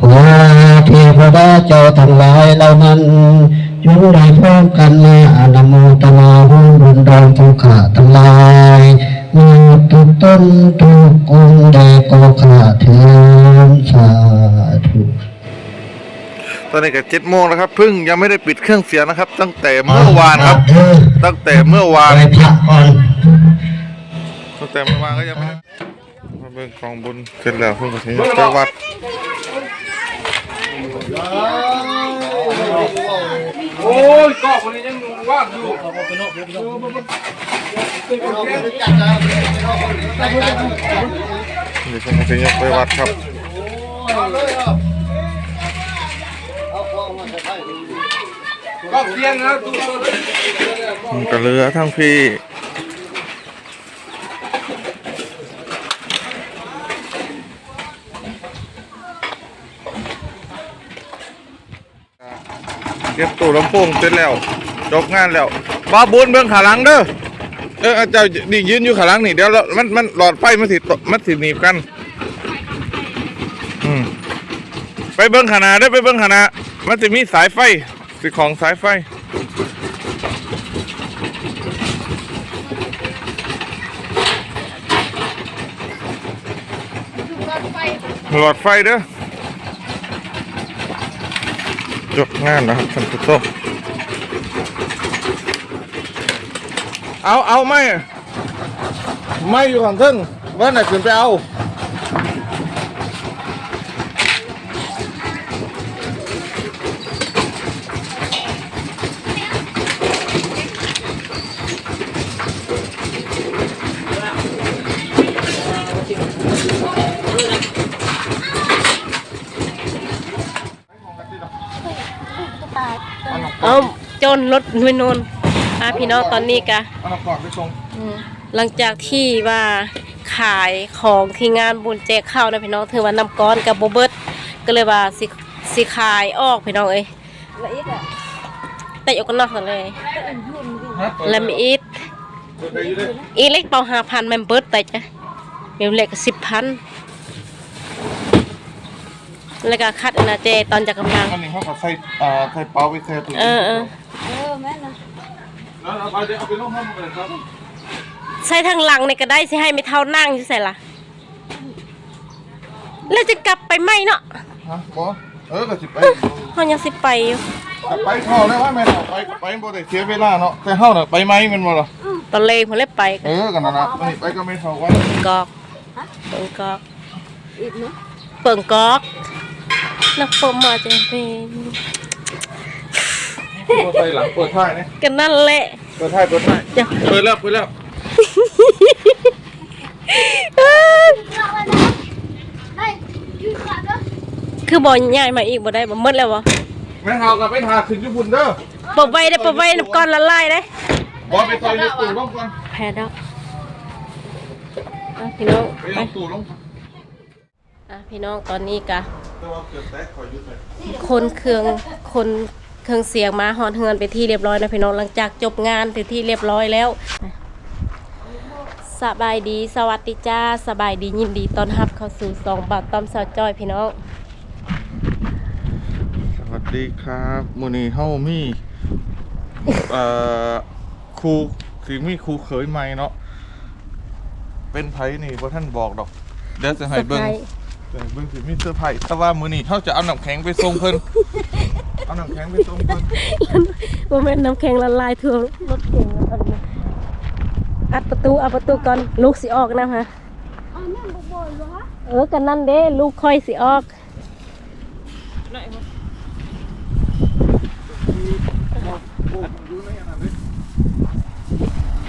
ขอเทวดาเจ้าทั้งหลายเหล่านั้นจงได้พร้อมกันมาอนโมตนาบุญบุญดองทุกขาทั้งหลายมีทุกต้นทุกองค์ได้ก็ขาถึงสาธุตอนนี้ก็เจ็ดโมงแล้วครับเพิ่งยังไม่ได้ปิดเครื่องเสียงนะครับ ตั้งแต่เมื่อวานครับเออตั้งแต่เมื่อวานไปพักก่อนตั้งแต่เมื่อวานก็ยังไม่ได้มา เบิ่งกองบุญเสร็จแล้วเพิ่งก็ถึงไปวัดโอ้ยก็คนนี้ยังว่างอยู่เดี๋ยวเพิ่งก็ถึงไปวัดครับก็เลี้ยงนะตู้ก็เหลือทั้งพี่ เก็บตู้ลำโพงเสร็จแล้วจบงานแล้วบ้าบุญเบิ่งขาหลังเด้อเออเจ้านี่ยืนอยู่ขาหลังนี่เดี๋ยวมันมันหลอดไฟมันสิมันสิหนีบกันอืมไปเบิ่งขนาดได้อไปเบิ่งขนาดมันจะมีสายไฟสิของสายไฟหลอดไฟเด้อจบ งานนะครับท่านผู้ชมเอาเอาไม่ไม่อยู่ข้างเทึ่งว่าไหนขึ้นไปเอาเอาจ นรถไปนนอะพี่น้องตอนนี้กะเอาก่อนไปส่งหลังจากที่ว่าขายของที่งานบุญแจกข้าวนะพี่น้องถือว่าน้ำก้อนกับโบเบิร์ตก็เลยว่าสิสิขายออกพี่น้องเอ้ยแต่ออกกันนอกกันเลยแล้วมีอีทอีเล็กเป่าห้าพันแมมเบิร์ตแต่จ้ะมีเล็กสิบพัน แล้วก็คัดอนนาเจตอนจากกำลังอันนี้เขาก็ใส่อ่าใส่เปาไปใส่ถุงเออเออแล้วเอาไปเดี๋ยวเอาไปลงห้องเลยครับใส่ทางหลังนี่ก็ได้สิให้ไม่เท่านั่งอยู่ใส่ละแล้วจะกลับไปไหมเนาะฮะบอเออก็สิไปเขายังสิไปอยู่ไปเท่าเลยว่าแม่นเอาไปไปบ่ได้เสียเวลาเนาะแต่เฮาน่ะไปไหมแมันบ่ล่ะตอนเลยผมเลยไปเออกันนั่นน่ะอันนี้ไปก็ไม่เท่าว่ากอกเปิงกอกเปิงกอก นักปมมาจะเป็นบ่ใส่หลังเปิดท้ายนี่กันนั่นแหละเปิดท้ายเปิดท้ายเดี๋ยวเปิดแล้วเปิดแล้วคือบ่ใหญ่มาอีกบ่ได้บ่หมดแล้วบ่แม่เฮาก็ไปทาขึ้นญี่ปุ่นเด้อปบไว้ได้ปบไว้น้ำก้อนละลายได้บ่ไปซอยในตู้ลงก่อนแพ้ดอกอะพี่น้องไปไปเอาตู้ลงอะพี่น้องตอนนี้กะ คนเครื่องคนเครื่องเสียงมาฮอนเฮือนไปที่เรียบร้อยนะพี่น้องหลังจากจบงานไปที่เรียบร้อยแล้วสบายดีสวัสดีจ้าสบายดียินดีต้อนรับเข้าสู่สองบาทต้อมสาวจ้อยพี่น้องสวัสดีครับมื้อนี้เฮามีเอ่อครูสิมีครูเขยใหม่เนาะเป็นไผนี่บ่ท่านบอกดอกเดี๋ยวจะให้เบิ่ง แต่เบิ่งสิมีเซอร์ไพรส์แต่ว่ามื้อนี้เขาจะเอาน้ำแข็งไปส่งเพิ่นเอาน้ำแข็งไปส่งเพิ่นว่แม่นน้ำแข็งละลายทั่วรถเก่งอันนี้อัดประตูเอาประตูก่อนลูกสิออกนะฮะเออกันนั่นเด้ลูกค่อยสิออก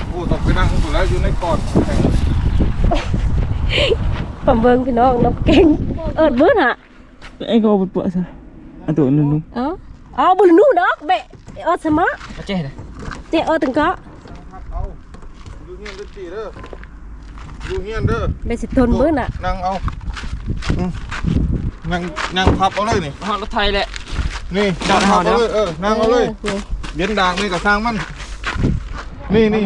โอ้ต้องไปนั่งอยู่แล้วอยู่ในกอดแข็ง ผมเบิ่งพี่น้องน้ำเก่งเอิดเบิ่นฮะ anh có một bữa sao anh tuổi luôn đúng เอ้าเอาบ่รู้ดอกเบะเอิดสมะ chết này เตะเอิดถึงก็เอาอยู่เฮียนเด้อจีเด้ออยู่เฮียนเด้อเบสิทนเบิ่นอะนั่งเอาอืมนั่งนั่งพับเอาเลยนี่ họ nó thay lại นี่ดันั่งนพัเอาบเด้เอาอเลยเออนั่งเอาเลยนี่เย็นด่างนี่กับสร้างมันนี่นี่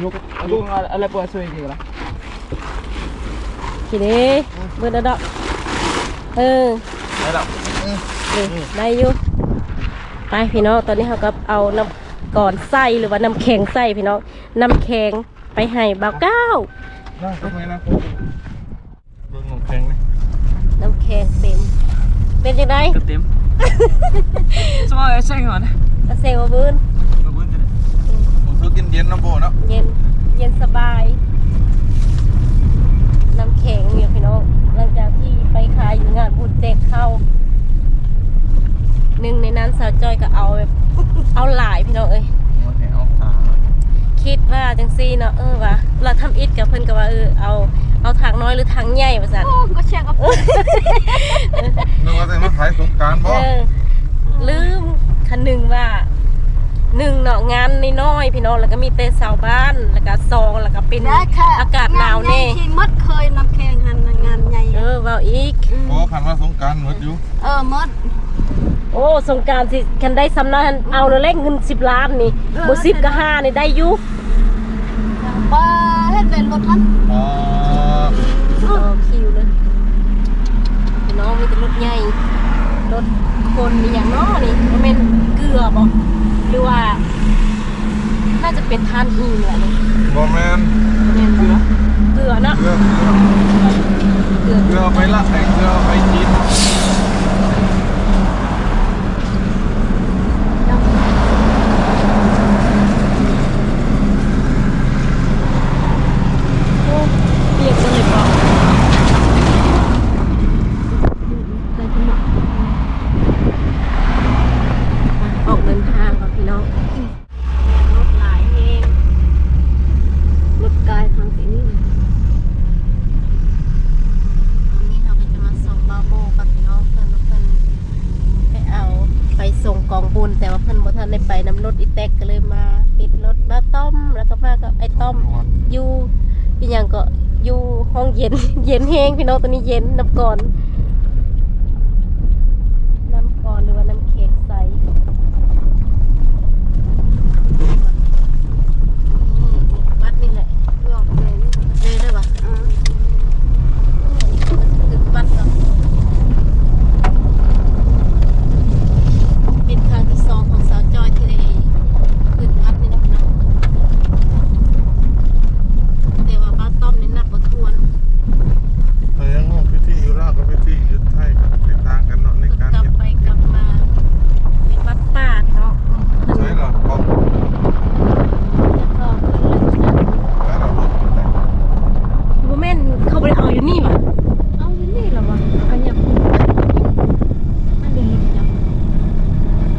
nhục đúng là là bữa xuôi gì đó ที นี้เบิ่นเอาดอกเออได้แล้วนี่ได้อยู่ไปพี่น้องตอนนี้เขาก็เอาน้ำก่อนใส่หรือว่าน้ำแข็งใส่พี่น้องน้ำแข็งไปให้บ่าวเก้านั่งทำไมนะคุณเบิ่งหนองแข็งนี่น้ำแข็งเต็มเป็นจังไดเต็มสมองใช่ก่อนนะอาเซลบืนมาบุ้นกันผมซื้อกินเย็นๆนะโบเนาะเย็นเย็นสบาย น้ำแข็งเนี่ยพี่น้องหลังจากที่ไปขายอยู่งานบุญแจกเข้าวหนึ่งในนั้นสาวจอยก็เอาแบบ เอาหลาย พี่น้องเอ้ยมันให้เอาขาคิดว่าจังซี่เนาะเออว่าเราทำอิฐกับเพิ่นก็ว่าเออเอาเอาทางน้อยหรือทางใหญ่ว่าซั่นก็เชียร์กับนึกว่าจะมาขายสงกรารบ่เออลืมคันหนึ่งว่าหนึ่งเนาะงานน้อยๆพี่น้องแล้วก็มีแต่สาวบ้านแล้วก็ซองแล้วก็เป็น ได้ค่ะอากาศหนาวแน่ที่มดเคยนำแข่งหันงานใหญ่เออเว่าอีก โอ้คันว่าสงกรารหมดอยู่เออมด โอ้สงกรารสิคันได้สำนักเอาแล้วเลขเงิน10ล้านนี่บ่10ก็5นี่ได้อยู่ปลาเฮ็ดเป็นรถทันอ๋อต่อคิวเลยพี่น้องมีแต่รถใหญ่รถคนมีอย่างน้อนี่บ่แม่นเกลือบ่หรือว่า น่าจะเป็นทานอื่นแหละนี่บ่แม่นแม่นบ่เกลือเนาะเกลือเกลือเกลือไปละไอ้เกลือไปกิน โอ้เปียกจังเลยบ่ออกเดินทางก่อนพี่น้องรถหลายเอง รถกายทางสีนี้ ตอนนี้เราก็จะมาส่งบาโบกับพี่น้องเพื่อนว่าเพื่อนไปเอาไปส่งกองบุญแต่ว่าเพื่อนบ่ทันได้ไปนำรถอีแตกก็เลยมาปิดรถมาต้อมแล้วก็มากับไอ้ต้อมอยู่อีหยังก็อยู่ห้องเย็น เย็นแห้ง พี่น้องตอนนี้เย็นนับก่อนำก่อนหรือว่าน้ำเค้กใสวัดนี่แหละ บอกเลย เลยเลยว่ะ อ่า ถึงวัดแล้วเป็นครั้งที่สองของสาวจอยที่ได้ขึ้นวัดนี่นะพี่น้องแต่ว่าบ้านต้อมนี่นับบ่ทวน ไปยังห้องพิธีอยู่ลาวกับพิธีอยู่ไทยก็ติดต่างกันเนาะในการ กลับ เฮ็ด ไปกลับมา เป็นวัดป่าพี่น้อง ใช่เหรอบอก แล้วก็ขึ้นแล้วนะ แล้วเราบอกกันได้ โมเมนเขาไปเอาอยู่นี่ว่ะ เอาที่นี่เหรอวะอันเนี้ยอันเดียวเห็นจัง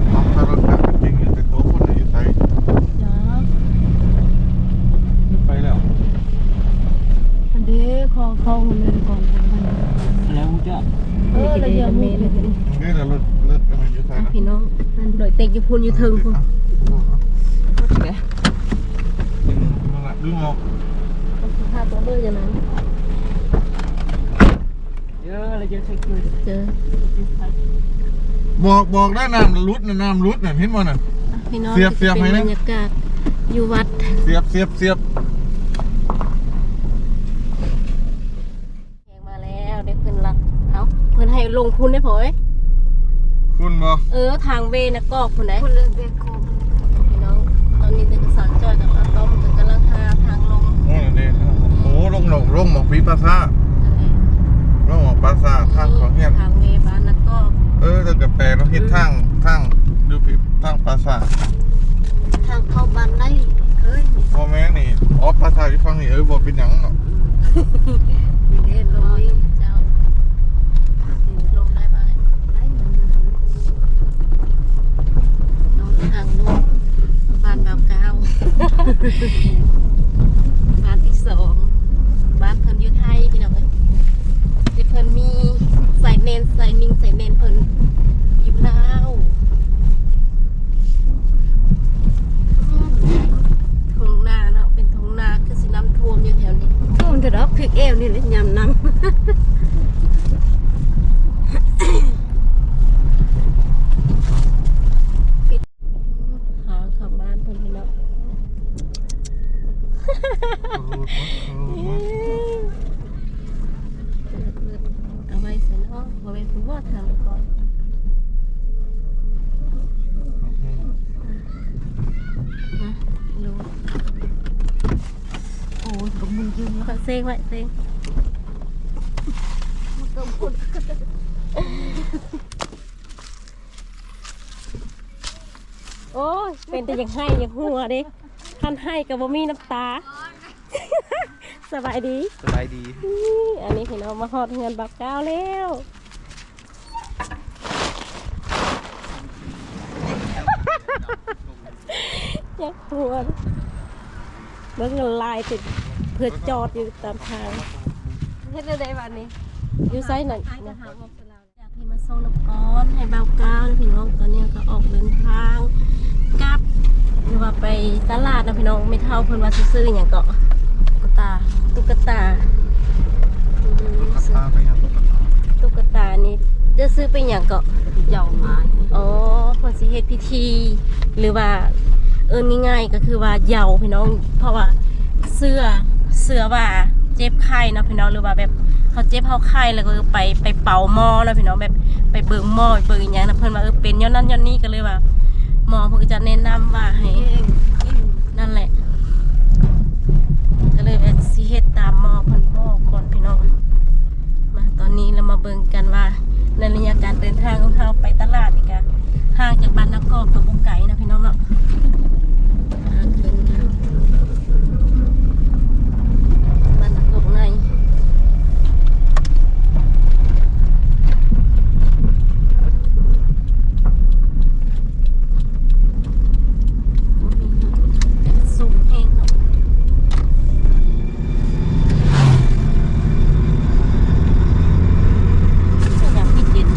เอาถ้ารถกลับจริงอยู่แต่ตัวคนอยู่ไทย จ้า ไปแล้ว อันเดียวคอคอมันเลยก่อนคนมัน แล้วมึงจะ เออแล้วเดี๋ยวมีเลย นี่แหละรถรถอะไรอยู่ไทย อะ นะ พี่น้องโดยเต็กอยู่ พูนอยู่เทิงพูนดึงออกพาตัวเลืออย่างนั้นเยอะอะไรเยอะใช่คือเจอบอกบอกได้น้ำรุดนะน้ำรุดน่ะเห็นบ่น่ะพี่น้องเสียบเสียบเป็นไหมบรนะรยากาศอยู่วัด เสียบเสียบเสียบแขงมาแล้วได้เพิ่นรักเอ้าเพิ่นให้ลงทุนได้พอเอ้ยคุณ บ่เออทางเวนะก็คุณไหนคนเลยเบโคพี่น้องตอนนี้เด็กสาวจอยกับอาต้อมก็กำลังหาทางลงโอ้ยเด็กโอ้ลงหนองลงหมอกปีปลาซ่านั่นแหละลงหมอกปลาซ่าทางของเฮียนทางเวบ้านนะก็เออถ้าเกิดแปลเราเฮ็ดทางทางดูปีทางปลาซ่าทางเข้าบ้านได้เคยพ่อแม่นี่อ๋อปลาซ่าที่ฟังนี่เออบ่เป็นหยังเนาะมีเล่นลงนี่เจ้าลงได้ไหม ได้เหมือน น้องทางลูกบ้านแบบเก้า บ้านที่สองบ้านเพิ่นอยู่ไทยพี่น้องเอ้ยที่เพิ่นมีใส่เนนใส่นิงใส่เนนเพิ่นอยู่ลาวทงนาเนาะเป็นทงนาคือสิน้ำท่วมอยู่แถวนี้โดนกระดอกพริกเอวนี่บ่เป็นคุณว่าทางก่อนนะรู้โอ้ยกับมึงยืมแล้วก็เซ็งไว้เซ็งมันก็พูด โอ้ยเป็นแต่อยังให้อยังหัวเด้ท่านให้กับบ่มีน้ำตา สบายดี สบายดีอื้ออันนี้พี่น้องมาฮอดเงินบักก้าวแล้วยักหัวเบิ่งเงินลายติดเพื่อจอดอยู่ตามทางเฮ็ดได้บ้านนี้อยู่ไซส์นั่นนะอยากที่มาส่งน้ำก้อนให้บ่าวก้าวนะพี่น้องตอนนี้ก็ออกเดินทาง กลับ หรือว่าไปตลาดนะพี่น้องไม่เท่าเพิ่นว่าสิซื้ออหย่างเกาะตุ๊กตา ตุ๊กตาอืมตุ๊กตาไปยังตุ๊กตาตุ๊กตานี่จะซื้อไปอย่างเกาะเหยาไม้อ๋อเพิ่นสิเฮ็ดพิธี หรือว่าเอิ้นง่ายๆก็คือว่าเหยาพี่น้อง เพราะว่าเสื้อเสื้อว่าเจ็บไข้เนาะพี่น้องหรือว่าแบบเขาเจ็บเขาไข้แล้วก็ไปไปเป่าหม้อเนาะพี่น้องแบบไปเบิ่งหม้อไปเบิ่งอีหยังนะเพิ่นว่าเออเป็นย้อนนั้นย้อนนี้ก็เลยว่าห มอเพิ่นก็จะแนะนำว่าให้นั่นแหละ ก็เลยว่าสิเฮ็ดตามหมอพิ่นบอก่อนพี่น้องมาตอนนี้เรามาเบิ่งกันว่าในระยะการเดินทางของเราไปตลาดนี่ค่ะห่างจากบ้านนักกอกกัวบุกไก่นะพี่น้องเนาะห่างเดินทางบ้านนักกอกในสูงเองเนาะ อยากพิจิตร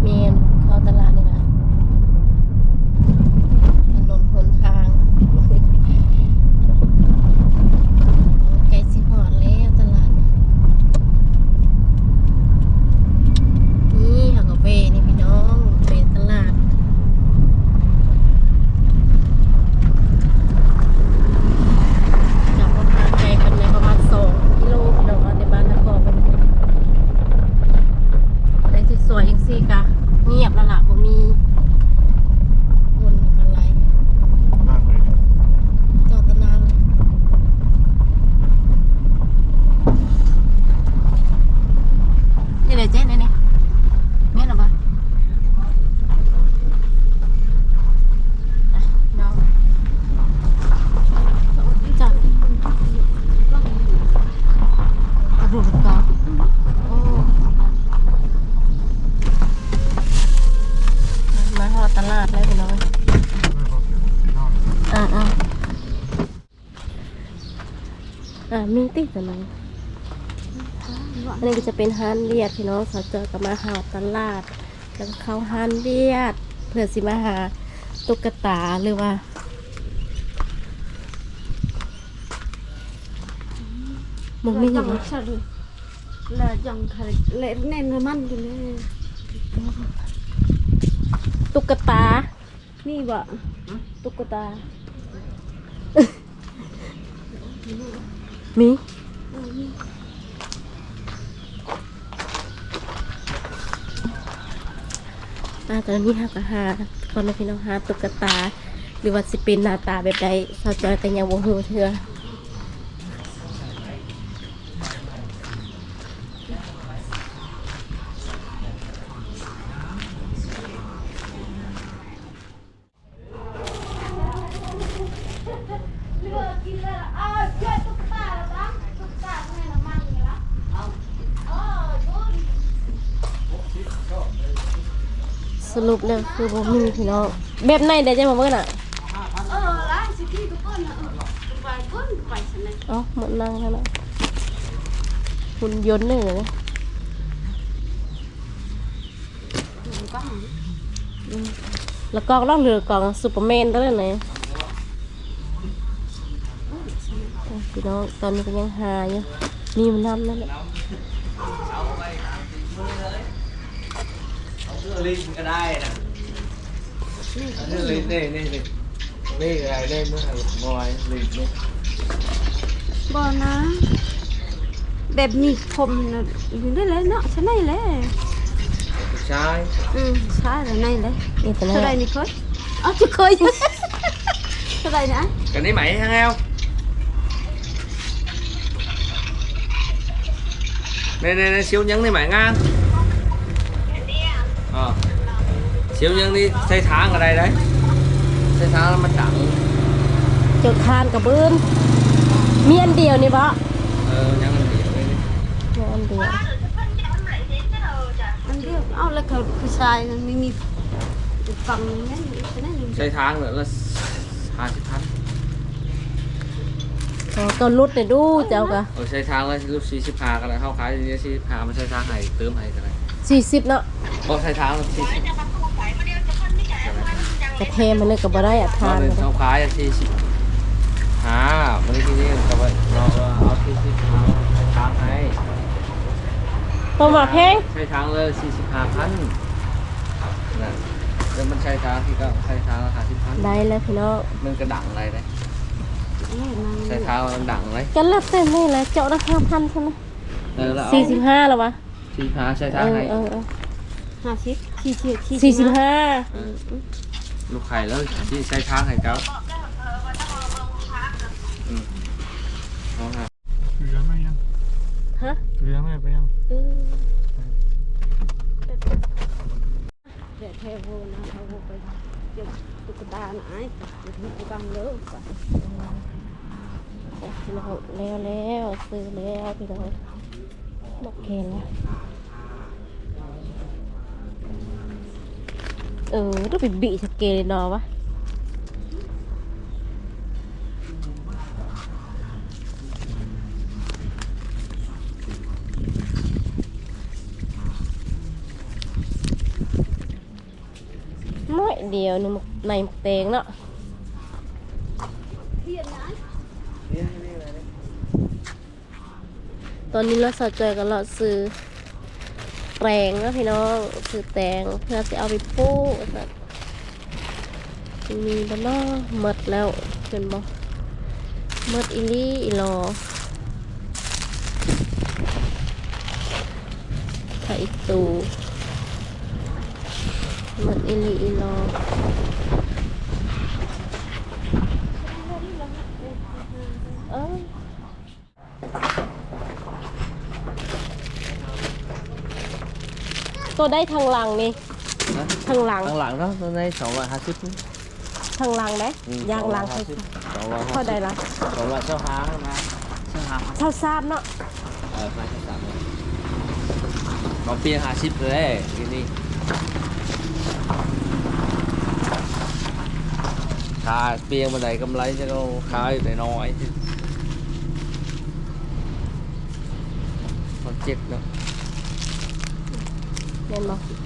เมนเข้าตลาดนี่นะถนนหนทางใกล้สิหอดแล้วตลาด นี่หากาแฟนี่พี่น้องเป็นตลาด จากวันทางไกลกันในประมาณสองกิโลพี่น้องในบ้านนครเป็นได้สวยๆอย่างซี่กะ เงียบแล้วล่ะบ่มีคนอะไร บ้านไหน จอดตะนานเลยนี่เลยเจ๊นี่นี่แม่นหรอปะอะน้องจอดเอาดูก่อนโอ้มาหอดตลาดแล้วพี่น้อง อ่าอ่า อ่ามีติ๊กตัวนั้นอันนี้ก็จะเป็นฮันเลียดพี่น้องสาวเจอกับมาหาตลาดแล้วก็เข้าฮันเลียด เพื่อสิมาหาตุ๊กตาหรือว่ามันไม่อย่าง Dòng sờ là dòng khởi lệ nên người măn cái này ตุ๊กตา นี่บ่ตุ๊กตา มีอาตอนนี้หากหาคนในพี่น้องหาตุ๊กตา หรือว่าสิเป็นหน้าตาแบบใดสาวจอยแต่ยังบ่ฮู้เทื่อส รุปแล้วคือบ่มีพี่น้องแบบไหนเดี๋ยวจะมาเบิ่งน่ะ ờ lá sẽ khi có con là vài con vài sân này เอ้าหมดนั่งแล้วนะหุ่นยนต์นี่เลยนะ có แล้วกองล่องเรือกองซูเปอร์แมนได้เลยนะพี่น้องตอนนี้ก็ยังหาอยู่นี่มันนำนั่นแหละ ลิงก็ได้นะนี่ลิงนี่นี่นี่นี่อะไรได้เมื่อไหร่งอยลิงนี่บ่นะ แบบนี้ผมนะอยู่ได้เลยเนาะฉันได้เลยผู้ชายอืมใช่แล้วได้เลยนี่เท่าไรนี่เคยเอจะเคยเท่าไรนะ cái này mày hăng heo này này này siêu nhân này mày ngang ờ siêu nhân đi xây tháng ở đây đấy xây tháng là mặt trắng เจ้าทานกับเบิ้นมีอันเดียวนี่บ่ ờ nhân là điểm đây đi มีอันเดียวอันเดียวเอาแล้วเขาผู้ชายมันไม่มีฟังนั่นฉันได้อยู่ xây tháng nữa là hai mươi tháng อ๋อก็รุดเนี่ยดูเจ้ากะ ở xây tháng là lúc xí xếp hà cái này không khái gì xí hà mà xây tháng này tớm hay cái này สี่สิบเนาะ có xây tháng là xí xếp กระเทมมันเลยกับบ่ได้อะทาน nó lên không khái là xí xếp hà mà đi cái gì các bạn nó áo xí xếp hà xây tháng này ตัวหมาแพงใช้ทางเลยสี่สิบห้าพันนะแล้วมันใช้ทางที่ก็ใช้ทางละห้าสิบพันได้แล้วพี่น้องมันกระดังอะไรเลยนี่มันใช้ทางมันดังเลยกันละเต็มนี่แหละเจาะละห้าพันใช่ไหมเออแล้วเอาสี่สิบห้าแล้ววะสี่สิบห้าใช้เอทางอไหนเออเออห้าสิบสี่สิบสี่สิบห้า ลูกไข่แล้วที่ใช้ทางให้เขาอืมเอาฮะเหลือไหมยังฮะเหลือไหมไปยังเออเดี๋ยวเทโวนะเอาโวไปเดี๋ยวตุ๊กตาหน่อยเดี๋ยวถึงกูกังเลิกก่อนโอ้พี่น้องแล้วแล้วซื้อแล้วพี่น้องนกแคนแล้ว เออต้องไปบีสเกลนอวะน้อยเดียวนี่มันในมกเตงเนาะตอนนี้เราสะใจกันเราซื้อ แตงนะพี่น้องซื้อแตงเพื่อจะเอาไปปลูกสัตว์มีบ้านอกหมดแล้วเป็นบ่หมดอีหลี่อีลอไข่ตูหมดอีหลี่อีลอเอ้ย ตัวได้ทางหลังนี่ทางหลังข้างหลัง đó ตัวนี้สองร้อยห้าสิบทางหลังได้ Ừ, ยางหลังห้าเขาสิบสองร้อยเท่าห้าใดสิบล่ะสองร้อยเช้าหามาเช้าหาเท่าทราบเนาะเออมาเช้าสามบอกเพียงห้าสิบเลยทีนี้ขายเปียงมาไหนกำไรจะเอาขายได้น้อยมันเจ็บเนาะ เห็